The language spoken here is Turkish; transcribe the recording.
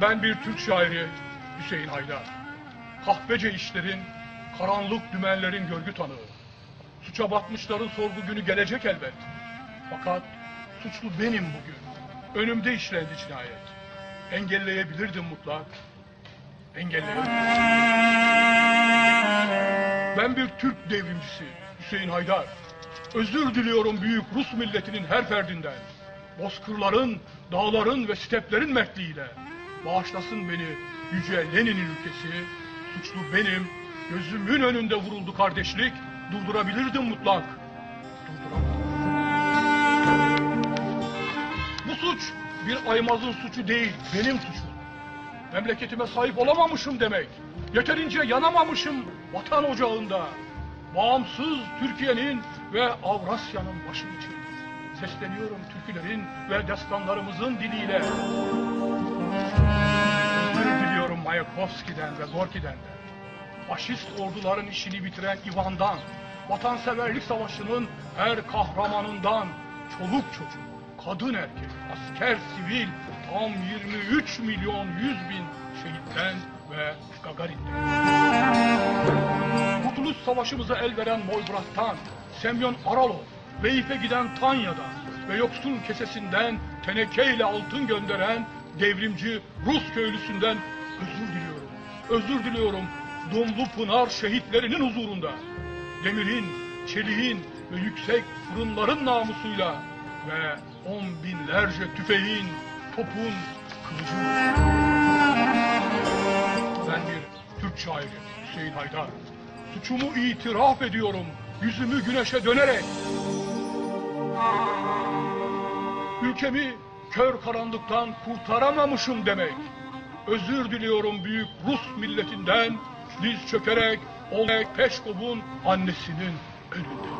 Ben bir Türk şairi Hüseyin Haydar. Kahpece işlerin, karanlık dümenlerin görgü tanığı. Suça batmışların sorgu günü gelecek elbet. Fakat suçlu benim bugün. Önümde işlendi cinayet. Engelleyebilirdim mutlak. Engelleyebilirdim. Ben bir Türk devrimcisi Hüseyin Haydar. Özür diliyorum büyük Rus milletinin her ferdinden. Bozkırların, dağların ve steplerin mertliğiyle. Bağışlasın beni yüce Lenin'in ülkesi. Suçlu benim. Gözümün önünde vuruldu kardeşlik. Durdurabilirdim mutlak. Durduramadım. Bu suç bir aymazın suçu değil, benim suçum. Memleketime sahip olamamışım demek. Yeterince yanamamışım vatan ocağında. Bağımsız Türkiye'nin ve Avrasya'nın başı için. Sesleniyorum türkülerin ve destanlarımızın diliyle. Özür diliyorum Mayakovski'den ve Gorki'den de. Faşist orduların işini bitiren İvan'dan, vatanseverlik savaşının her kahramanından, çoluk çocuk, kadın erkek, asker, sivil, tam 23 milyon 100 bin şehitten ve Gagarin'den. Kurtuluş savaşımıza el veren Moybrat'tan, Semyon Aralov, Beyif'e giden Tanya'dan ve yoksul kesesinden tenekeyle altın gönderen devrimci Rus köylüsünden özür diliyorum. Özür diliyorum Dumlu Pınar şehitlerinin huzurunda. Demirin, çeliğin ve yüksek fırınların namusuyla ve on binlerce tüfeğin, topun, kılıcın. Ben bir Türk şairi Hüseyin Haydar. Suçumu itiraf ediyorum yüzümü güneşe dönerek. Ülkemi kör karanlıktan kurtaramamışım demek. Özür diliyorum büyük Rus milletinden diz çökerek Oleg Peşkov'un annesinin önünde.